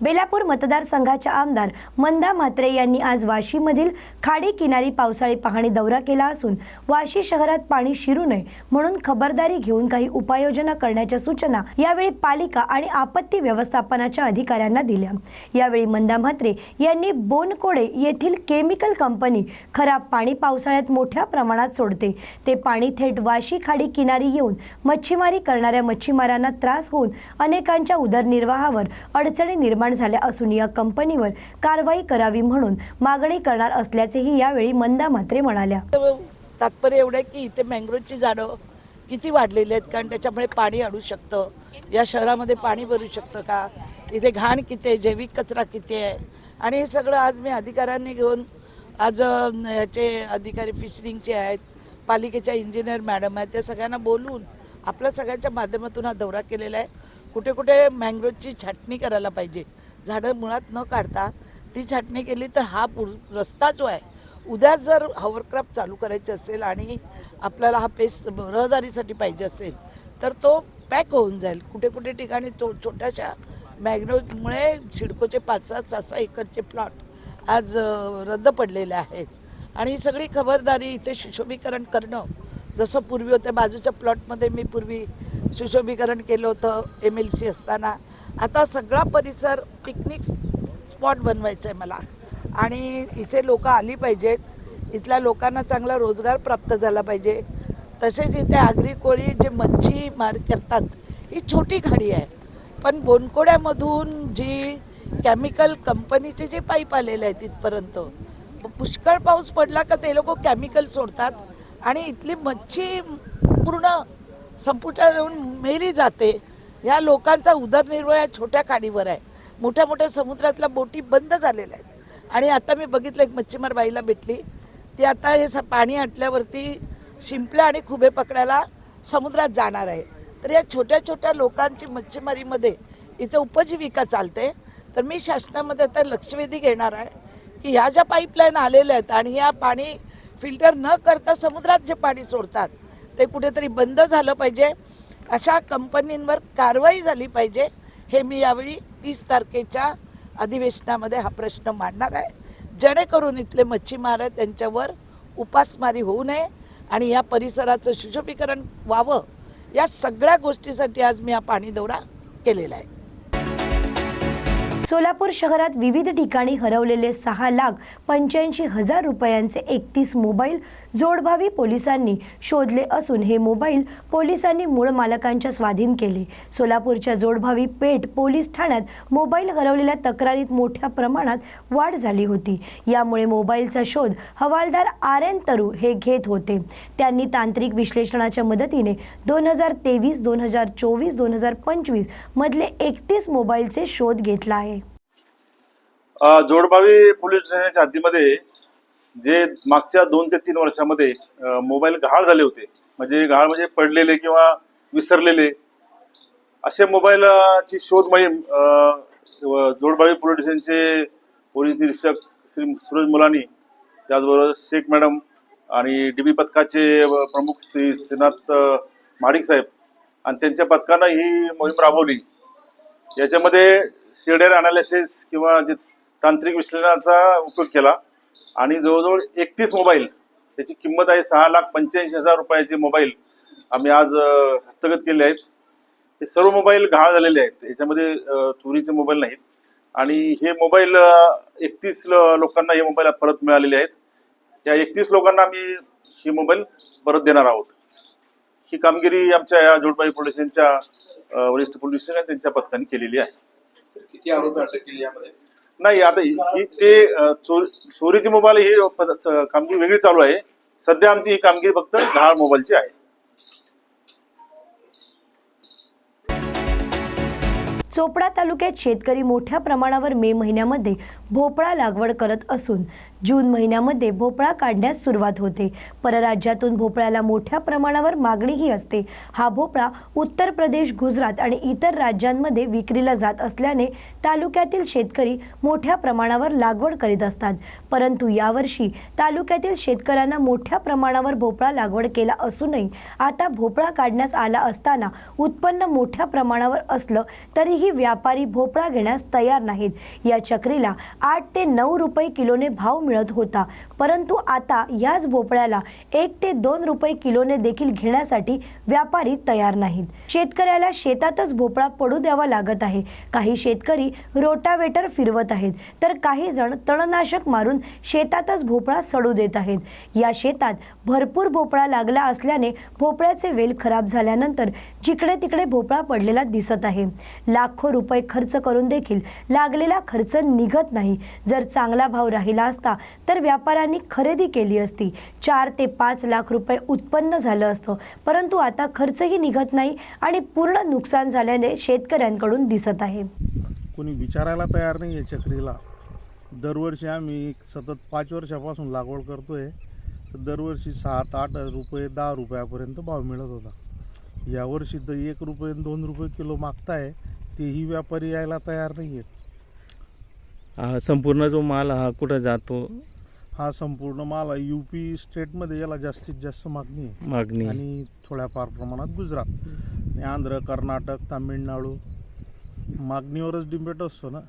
बेलापूर मतदारसंघाच्या आमदार मंदा म्हात्रे यांनी आज वाशीमधील खाडी किनारी पावसाळी पाहणी दौरा केला असून वाशी शहरात पाणी शिरू नये म्हणून खबरदारी घेऊन काही उपाययोजना करण्याच्या सूचना यावेळी पालिका आणि आपत्ती व्यवस्थापनाच्या अधिकाऱ्यांना दिल्या. यावेळी मंदा म्हात्रे यांनी बोनकोडे येथील केमिकल कंपनी खराब पाणी पावसाळ्यात मोठ्या प्रमाणात सोडते. ते पाणी थेट वाशी खाडी किनारी येऊन मच्छीमारी करणाऱ्या मच्छीमारांना त्रास होऊन अनेकांच्या उदरनिर्वाहावर अडचणी निर्माण झाल्या असून या कंपनीवर कारवाई करावी म्हणून मागणी करणार असल्याचेही यावेळी मंदा म्हात्रे म्हणाल्या. तात्पर्य एवढं आहे की इथे मँग्रोवची झाडं किती वाढलेली आहेत? कारण त्याच्यामुळे पाणी अडू शकतं. या शहरामध्ये पाणी भरू शकतं का? इथे घाण किती आहे? जैविक कचरा किती आहे? आणि हे सगळं आज मी अधिकाऱ्यांनी घेऊन आज याचे अधिकारी फिशरिंगचे आहेत पालिकेच्या इंजिनियर मॅडम आहेत त्या सगळ्यांना बोलून आपल्या सगळ्यांच्या माध्यमातून हा दौरा केलेला आहे. कुठे कुठे मँग्रोवची छाटणी करायला पाहिजे. झाडं मुळात न काढता ती छाटणी केली तर हा पुढ रस्ता जो आहे उद्या जर हॉवरक्राफ्ट चालू करायची असेल आणि आपल्याला हा पेस रहदारीसाठी पाहिजे असेल तर तो पॅक होऊन जाईल. कुठे कुठे ठिकाणी तो छोट्याशा मॅग्नोजमुळे सिडकोचे पाच सात सहा सहा एकरचे प्लॉट आज रद्द पडलेले आहेत. आणि ही सगळी खबरदारी इथे सुशोभीकरण करणं जसं पूर्वी होतं बाजूच्या प्लॉटमध्ये मी पूर्वी सुशोभीकरण केलं होतं एम एल सी असताना. आता सगळा परिसर पिकनिक स्पॉट बनवायचा आहे मला. आणि इथे लोक आली पाहिजेत. इथल्या लोकांना चांगला रोजगार प्राप्त झाला पाहिजे. तसेच इथे आगरी कोळी जे मच्छी मार करतात ही छोटी खाडी आहे. पण बोनकोड्यामधून जी केमिकल कंपनीचे जे पाईप आलेले आहेत तिथपर्यंत पुष्कळ पाऊस पडला का ते लोक केमिकल सोडतात आणि इथली मच्छी पूर्ण संपुटात येऊन मेली जाते. या लोकांचा उदरनिर्वाह या छोट्या खाडीवर आहे. मोठ्या मोठ्या समुद्रातल्या बोटी बंद झालेल्या आहेत. आणि आता मी बघितलं एक मच्छीमार बाईला भेटली. ती आता हे स- पाणी आटल्यावरती शिंपल्या आणि खुबे पकडायला समुद्रात जाणार आहे. तर या छोट्या छोट्या लोकांची मच्छीमारीमध्ये इथे उपजीविका चालते. तर मी शासनामध्ये आता लक्षवेधी घेणार आहे की ह्या ज्या पाईपलाईन आलेल्या आहेत आणि ह्या पाणी फिल्टर न करता समुद्रात जे पाणी सोडतात ते कुठेतरी बंद झालं पाहिजे. अशा कंपनींवर कारवाई झाली पाहिजे हे मी यावेळी तीस तारखेच्या अधिवेशनामध्ये हा प्रश्न मांडणार आहे. जेणेकरून इथले मच्छीमार आहेत त्यांच्यावर उपासमारी होऊ नये आणि या परिसराचं सुशोभीकरण व्हावं या सगळ्या गोष्टीसाठी आज मी हा पाणी दौरा केलेला आहे. सोलापूर शहरात विविध ठिकाणी हरवलेले सहा लाख पंच्याऐंशी हजार रुपयांचे एकतीस मोबाईल जोडभावी पोलिसांनी शोधले असून हे मोबाईल पोलिसांनी मूळ मालकांच्या स्वाधीन केले. सोलापूरच्या जोडभावी पेठ पोलीस ठाण्यात मोबाईल हरवलेल्या तक्रारीत मोठ्या प्रमाणात वाढ झाली होती. यामुळे मोबाईलचा शोध हवालदार आर एन तरू हे घेत होते. त्यांनी तांत्रिक विश्लेषणाच्या मदतीने दोन हजार तेवीस दोन हजार चोवीस दोन हजार पंचवीस मधले एकतीस मोबाईलचे शोध घेतला आहे. जोडभावी जोडबावी पोलीस स्टेशनच्या हद्दीमध्ये जे मागच्या दोन ते तीन वर्षामध्ये मोबाईल गहाळ झाले होते. म्हणजे गहाळ म्हणजे पडलेले किंवा विसरलेले. असे मोबाईलची शोध मोहीम जोडबावी पोलीस स्टेशनचे पोलीस निरीक्षक श्री सूरज मुलानी त्याचबरोबर शेख मॅडम आणि डीबी पथकाचे व प्रमुख श्री श्रीनाथ अ, महाडिक साहेब आणि त्यांच्या पथकानं ही मोहीम राबवली. याच्यामध्ये सीडर अनालिसिस किंवा जे तांत्रिक विश्लेषणाचा उपयोग केला. आणि जवळजवळ एकतीस मोबाईल त्याची किंमत आहे सहा लाख पंच्याऐंशी हजार रुपयाचे मोबाईल आम्ही आज हस्तगत केले आहेत. हे सर्व मोबाईल गहाळ झालेले आहेत. याच्यामध्ये चोरीचे मोबाईल नाहीत. आणि हे मोबाईल एकतीस लोकांना हे मोबाईल परत मिळालेले आहेत. या एकतीस लोकांना आम्ही हे मोबाईल परत देणार आहोत. ही कामगिरी आमच्या या जोडबाई पोलीस स्टेशनच्या वरिष्ठ पोलीस स्टेशन त्यांच्या पथकाने केलेली आहे. किती आरोपी अटक केली यामध्ये? नाही आता ही ते चोरीची मोबाईल ही कामगिरी वेगळी चालू आहे. सध्या आमची ही कामगिरी फक्त गहाळ मोबाईलची आहे. चोपडा तालुक्यात शेतकरी मोठ्या प्रमाणावर मे महिन्यामध्ये भोपळा लागवड करत असून जून महिन्यामध्ये भोपळा काढण्यास सुरुवात होते. परराज्यातून भोपळ्याला मोठ्या प्रमाणावर मागणीही असते. हा भोपळा उत्तर प्रदेश गुजरात आणि इतर राज्यांमध्ये विक्रीला जात असल्याने तालुक्यातील शेतकरी मोठ्या प्रमाणावर लागवड करीत असतात. परंतु यावर्षी तालुक्यातील शेतकऱ्यांना मोठ्या प्रमाणावर भोपळा लागवड केला असूनही आता भोपळा काढण्यास आला असताना उत्पन्न मोठ्या प्रमाणावर असलं तरीही तरीही व्यापारी भोपळा घेण्यास तयार नाहीत. या चक्रीला आठ ते नऊ रुपये किलोने भाव मिळत होता. परंतु आता याच भोपळ्याला एक ते दोन रुपये किलोने देखील घेण्यासाठी व्यापारी तयार नाहीत. शेतकऱ्याला शेतातच भोपळा पडू द्यावा लागत आहे. काही शेतकरी रोटावेटर फिरवत आहेत. तर काही जण तणनाशक मारून शेतातच भोपळा सडू देत आहेत. या शेतात भरपूर भोपळा लागला असल्याने भोपळ्याचे वेल खराब झाल्यानंतर जिकडे तिकडे भोपळा पडलेला दिसत आहे. लाख रुपये खर्च करून देखील लागलेला खर्च निघत नाही. जर चांगला भाव राहिला असता तर व्यापाऱ्यांनी खरेदी केली असती. चार ते पाच लाख रुपये उत्पन्न झालं असतं. परंतु आता खर्चही निघत नाही आणि पूर्ण नुकसान झाल्याने शेतकऱ्यांकडून दिसत आहे. कोणी विचारायला तयार नाही आहे चक्रीला. दरवर्षी आम्ही सतत पाच वर्षापासून लागवड करतो आहे तर दरवर्षी सात आठ रुपये दहा रुपयापर्यंत भाव मिळत होता. यावर्षी तर एक रुपये दोन रुपये किलो मागताय. तेही व्यापारी यायला तयार नाही आहेत हा संपूर्ण जो माल हा कुठं जातो? हा संपूर्ण माल यू पी स्टेटमध्ये याला जास्तीत जास्त मागणी आहे. मागणी आणि थोड्याफार प्रमाणात गुजरात. आणि आंध्र कर्नाटक तामिळनाडू. मागणीवरच डिपेंड असतो ना.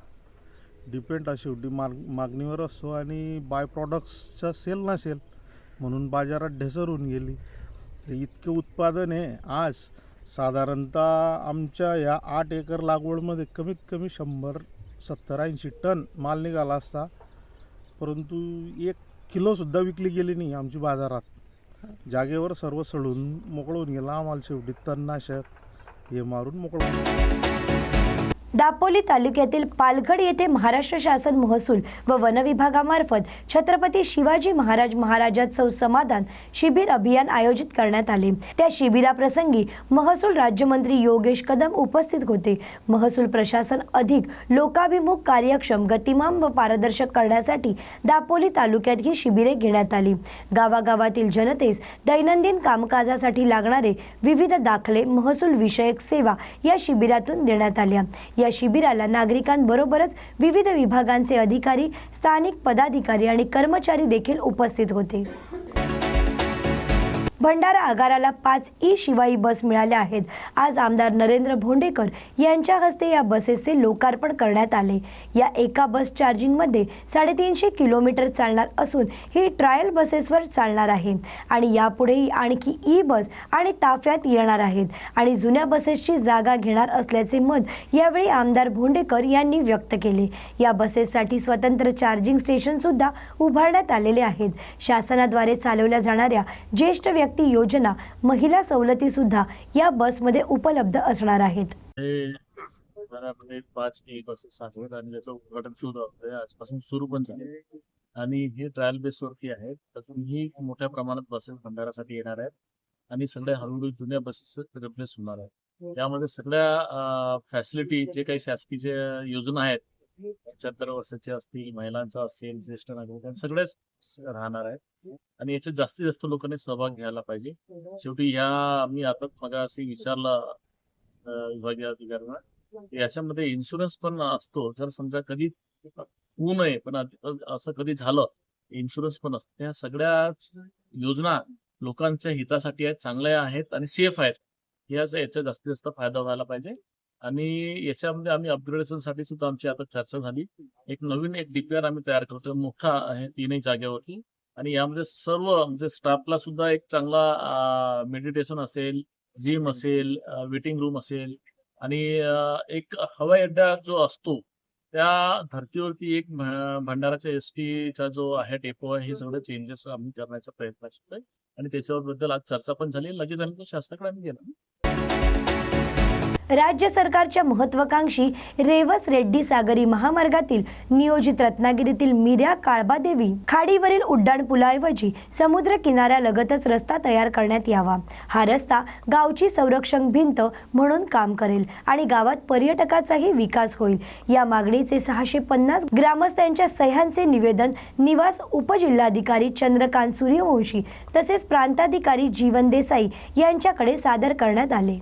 डिपेंड शेवटी माग मागणीवर असतो आणि बाय प्रॉडक्ट्सचा सेल नसेल म्हणून बाजारात ढेसर होऊन गेली. तर इतके उत्पादन आहे आज साधारणतः आमच्या या आठ एकर लागवडमध्ये कमीत कमी शंभर सत्तर ऐंशी टन माल निघाला असता परंतु एक किलोसुद्धा विकली गेली नाही आमची बाजारात. जागेवर सर्व सडून मोकळून गेला आम्हाला शेवटी तणनाशक. हे मारून मोकळून दापोली तालुक्यातील पालघड येथे महाराष्ट्र शासन महसूल व वन विभागामार्फत छत्रपती शिवाजी महाराज महाराजांचं समाधान शिबिर अभियान आयोजित करण्यात आले. त्या शिबिराप्रसंगी महसूल राज्यमंत्री योगेश कदम उपस्थित होते. महसूल प्रशासन अधिक लोकाभिमुख कार्यक्षम गतिमान व पारदर्शक करण्यासाठी दापोली तालुक्यात ही शिबिरे घेण्यात आली. गावागावातील जनतेस दैनंदिन कामकाजासाठी लागणारे विविध दाखले महसूल विषयक सेवा या शिबिरातून देण्यात आल्या. या शिबिराला नागरिकांबरोबरच विविध विभागांचे अधिकारी स्थानिक पदाधिकारी आणि कर्मचारी देखील उपस्थित होते. भंडारा आगाराला पाच ई शिवाई बस मिळाल्या आहेत. आज आमदार नरेंद्र भोंडेकर यांच्या हस्ते या बसेसचे लोकार्पण करण्यात आले. या एका बस चार्जिंगमध्ये साडेतीनशे किलोमीटर चालणार असून ही ट्रायल बसेसवर चालणार आहे. आणि यापुढेही आणखी ई बस आणि ताफ्यात येणार आहेत. आणि जुन्या बसेसची जागा घेणार असल्याचे मत यावेळी आमदार भोंडेकर यांनी व्यक्त केले. या बसेससाठी स्वतंत्र चार्जिंग स्टेशनसुद्धा उभारण्यात आलेले आहेत. शासनाद्वारे चालवल्या जाणाऱ्या ज्येष्ठ व्यक्ती योजना महिला सवलती सुद्धा या बसमध्ये उपलब्ध असणार आहेत. पाच एक बसेस आणि त्याचं उद्घाटन आजपासून सुरू पण झाले. आणि हे ट्रायल बेस वरती आहेत. त्यातून ही मोठ्या प्रमाणात बसेस भंडारासाठी येणार आहेत. आणि सगळ्या हळूहळू जुन्या बसेस रिप्लेस होणार आहेत. त्यामध्ये सगळ्या फॅसिलिटी जे काही शासकीय योजना आहेत पंच्याहत्तर वर्षाचे असतील महिलांचा असेल ज्येष्ठ नागरिक सगळेच राहणार आहेत. आणि याच्यात जास्तीत जास्त लोकांनी सहभाग घ्यायला पाहिजे. शेवटी ह्या मी आता मग विचारलं विचारला विभागीय अधिकाऱ्यांना याच्यामध्ये इन्शुरन्स पण असतो. जर समजा कधी होऊ नये पण असं कधी झालं इन्शुरन्स पण असतो. ह्या सगळ्या योजना लोकांच्या हितासाठी आहेत चांगल्या आहेत आणि सेफ आहेत. याचा याचा जास्तीत जास्त फायदा व्हायला पाहिजे. आणि याच्यामध्ये आम्ही अपग्रेडेशनसाठी सुद्धा आमची आता चर्चा झाली. एक नवीन एक डीपीआर आम्ही तयार करतोय. मोठा आहे तीनही जागेवरती. आणि यामध्ये सर्व म्हणजे स्टाफला सुद्धा एक चांगला मेडिटेशन असेल जिम असेल वेटिंग रूम असेल. आणि एक हवाई अड्डा जो असतो त्या धर्तीवरती एक भंडाराच्या एस टीचा जो आहे डेपो आहे हे सगळे चेंजेस आम्ही करण्याचा प्रयत्न करतोय. आणि त्याच्याबद्दल आज चर्चा पण झाली. लगेच आम्ही तो शासनाकडे आम्ही गेलो. राज्य सरकारच्या महत्वाकांक्षी रेवस रेड्डी सागरी महामार्गातील नियोजित रत्नागिरीतील मिऱ्या काळबादेवी खाडीवरील उड्डाण पुलाऐवजी समुद्र किनाऱ्यालगतच रस्ता तयार करण्यात यावा. हा रस्ता गावची संरक्षण भिंत म्हणून काम करेल आणि गावात पर्यटकाचाही विकास होईल. या मागणीचे सहाशे पन्नास ग्रामस्थांच्या सह्यांचे निवेदन निवास उपजिल्हाधिकारी चंद्रकांत सूर्यवंशी तसेच प्रांताधिकारी जीवन देसाई यांच्याकडे सादर करण्यात आले.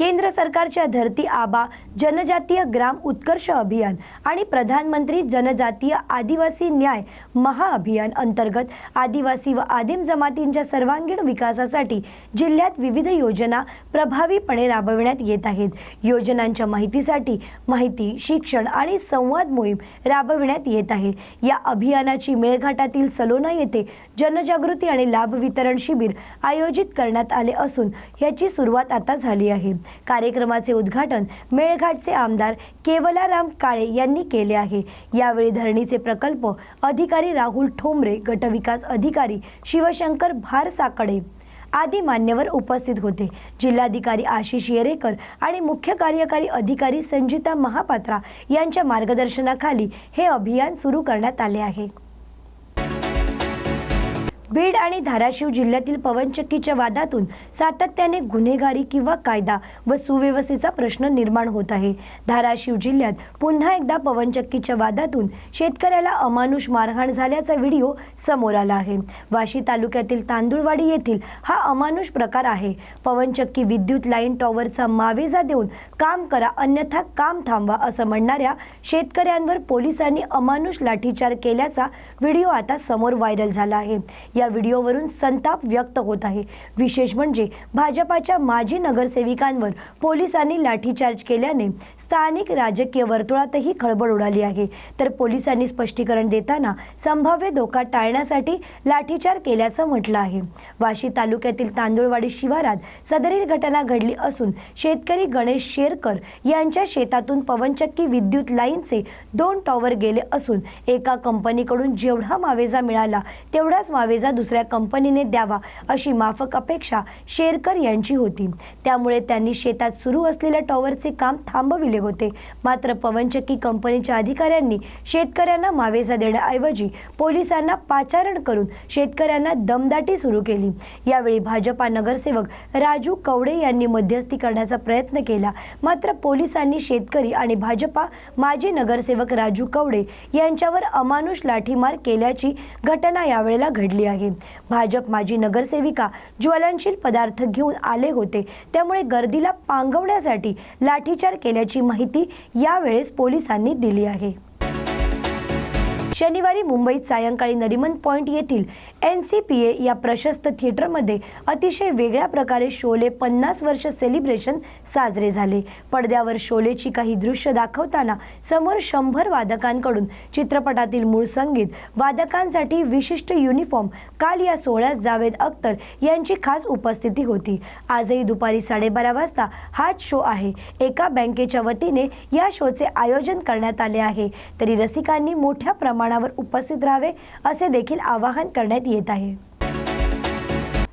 केंद्र सरकारच्या धरती आबा जनजातीय ग्राम उत्कर्ष अभियान आणि प्रधानमंत्री जनजातीय आदिवासी न्याय महाअभियान अंतर्गत आदिवासी व आदिम जमातींच्या सर्वांगीण विकासासाठी जिल्ह्यात विविध योजना प्रभावीपणे राबविण्यात येत आहेत. योजनांच्या माहितीसाठी माहिती शिक्षण आणि संवाद मोहीम राबविण्यात येत आहे. या अभियानाची मेळघाटातील सलोना येथे जनजागृती आणि लाभ वितरण शिबिर आयोजित करण्यात आले असून याची सुरुवात आता झाली आहे. कार्यक्रमाचे उद्घाटन मेळघाटचे आमदार केवलाराम काळे यांनी केले आहे. यावेळी धरणीचे प्रकल्प अधिकारी राहुल ठोंबरे गटविकास अधिकारी शिवशंकर भारसाकडे आदी मान्यवर उपस्थित होते. जिल्हाधिकारी आशिष येरेकर आणि मुख्य कार्यकारी अधिकारी संजिता महापात्रा यांच्या मार्गदर्शनाखाली हे अभियान सुरू करण्यात आले आहे. बीड आणि धाराशिव जिल्ह्यातील पवनचक्कीच्या वादातून सातत्याने गुन्हेगारी किंवा कायदा व सुव्यवस्थेचा प्रश्न निर्माण होत आहे. धाराशिव जिल्ह्यात पुन्हा एकदा पवनचक्कीच्या वादातून शेतकऱ्याला अमानुष मारहाण झाल्याचा व्हिडिओ समोर आला आहे. वाशी तालुक्यातील तांदुळवाडी येथील हा अमानुष प्रकार आहे. पवनचक्की विद्युत लाईन टॉवरचा मावेजा देऊन काम करा अन्यथा काम थांबवा असं म्हणणाऱ्या शेतकऱ्यांवर पोलिसांनी अमानुष लाठीचार केल्याचा व्हिडिओ आता समोर व्हायरल झाला आहे. या व्हिडिओवरून संताप व्यक्त होत आहे. विशेष म्हणजे भाजपाच्या माजी नगरसेविकांवर पोलिसांनी लाठीचार्ज केल्याने स्थानिक राजकीय वर्तुळातही खळबळ उडाली आहे. तर पोलिसांनी स्पष्टीकरण देताना संभाव्य धोका टाळण्यासाठी लाठीचार केल्याचं म्हटलं आहे. वाशी तालुक्यातील तांदूळवाडी शिवारात सदरील घटना घडली असून शेतकरी गणेश शेरकर यांच्या शेतातून पवनचक्की विद्युत लाईनचे दोन टॉवर गेले असून एका कंपनीकडून जेवढा मावेजा मिळाला तेवढाच मावेजा दुसऱ्या कंपनीने द्यावा अशी माफक अपेक्षा शेरकर यांची होती. त्यामुळे त्यांनी शेतात सुरू असलेल्या टॉवरचे काम थांबविले होते. मात्र पवनचक्की कंपनीच्या अधिकाऱ्यांनी शेतकऱ्यांना मावेसा देण्याऐवजी पोलिसांना पाचारण करून शेतकऱ्यांना दमदाटी सुरू केली. यावेळी भाजपा नगरसेवक राजू कवडे यांनी मध्यस्थी करण्याचा प्रयत्न केला. मात्र पोलिसांनी शेतकरी आणि भाजपा माजी नगरसेवक राजू कवडे यांच्यावर अमानुष लाठीमार केल्याची घटना यावेळेला घडली आहे. भाजप माजी नगरसेविका ज्वलनशील पदार्थ घेऊन आले होते. त्यामुळे गर्दीला पांगवण्यासाठी लाठीचार केल्याची माहिती यावेळेस पोलिसांनी दिली आहे. शनिवारी मुंबईत सायंकाळी नरिमन पॉइंट येथील एन सी पी ए या प्रशस्त थिएटरमध्ये अतिशय वेगळ्या प्रकारे शोले पन्नास वर्ष सेलिब्रेशन साजरे झाले. पडद्यावर शोलेची काही दृश्य दाखवताना समोर शंभर वादकांकडून चित्रपटातील मूळ संगीत वादकांसाठी विशिष्ट युनिफॉर्म काल या सोहळ्यात जावेद अख्तर यांची खास उपस्थिती होती. आजही दुपारी साडेबारा वाजता हाच शो आहे. एका बँकेच्या वतीने या शोचे आयोजन करण्यात आले आहे. तरी रसिकांनी मोठ्या प्रमाणावर उपस्थित राहावे असे देखील आवाहन करण्यात येत आहे.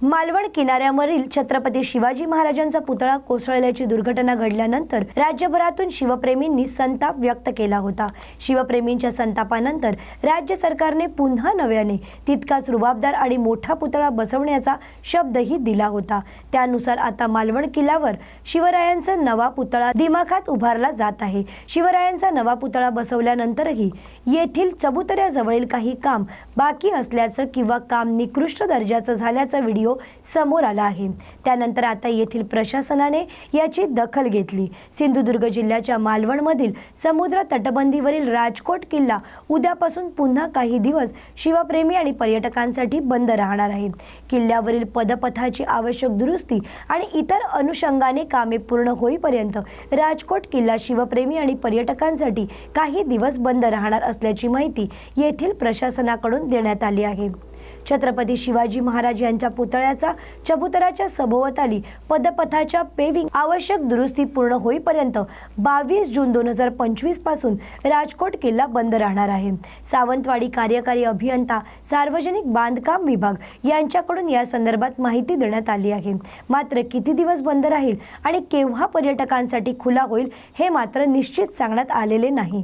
मालवण किनाऱ्यावरील छत्रपती शिवाजी महाराजांचा पुतळा कोसळल्याची दुर्घटना घडल्यानंतर राज्यभरातून शिवप्रेमींनी संताप व्यक्त केला होता. शिवप्रेमींच्या संतापानंतर राज्य सरकारने पुन्हा नव्याने तितकाच रुबाबदार आणि मोठा पुतळा बसवण्याचा शब्दही दिला होता. त्यानुसार आता मालवण किल्ल्यावर शिवरायांचा नवा पुतळा दिमाखात उभारला जात आहे. शिवरायांचा नवा पुतळा बसवल्यानंतरही येथील चबुतऱ्याजवळील काही काम बाकी असल्याचं किंवा काम निकृष्ट दर्जाचं झाल्याचा व्हिडिओ समोर आला आहे. त्यानंतर आता येथील प्रशासनाने याची दखल घेतली. सिंधुदुर्ग जिल्ह्याच्या मालवणमधील समुद्र तटबंदीवरील राजकोट किल्ला उद्यापासून पुन्हा काही दिवस शिवप्रेमी आणि पर्यटकांसाठी बंद राहणार आहे. किल्ल्यावरील पदपथाची आवश्यक दुरुस्ती आणि इतर अनुषंगाने कामे पूर्ण होईपर्यंत राजकोट किल्ला शिवप्रेमी आणि पर्यटकांसाठी काही दिवस बंद राहणार असल्याची माहिती येथील प्रशासनाकडून देण्यात आली आहे. छत्रपती शिवाजी महाराज यांच्या पुतळ्याचा चबुतराच्या सभोवताली पदपथाच्या पेविंग आवश्यक दुरुस्ती पूर्ण होईपर्यंत बावीस जून दोन हजार पंचवीसपासून राजकोट किल्ला बंद राहणार आहे. सावंतवाडी कार्यकारी अभियंता सार्वजनिक बांधकाम विभाग यांच्याकडून या संदर्भात माहिती देण्यात आली आहे. मात्र किती दिवस बंद राहील आणि केव्हा पर्यटकांसाठी खुला होईल हे मात्र निश्चित सांगण्यात आलेले नाही.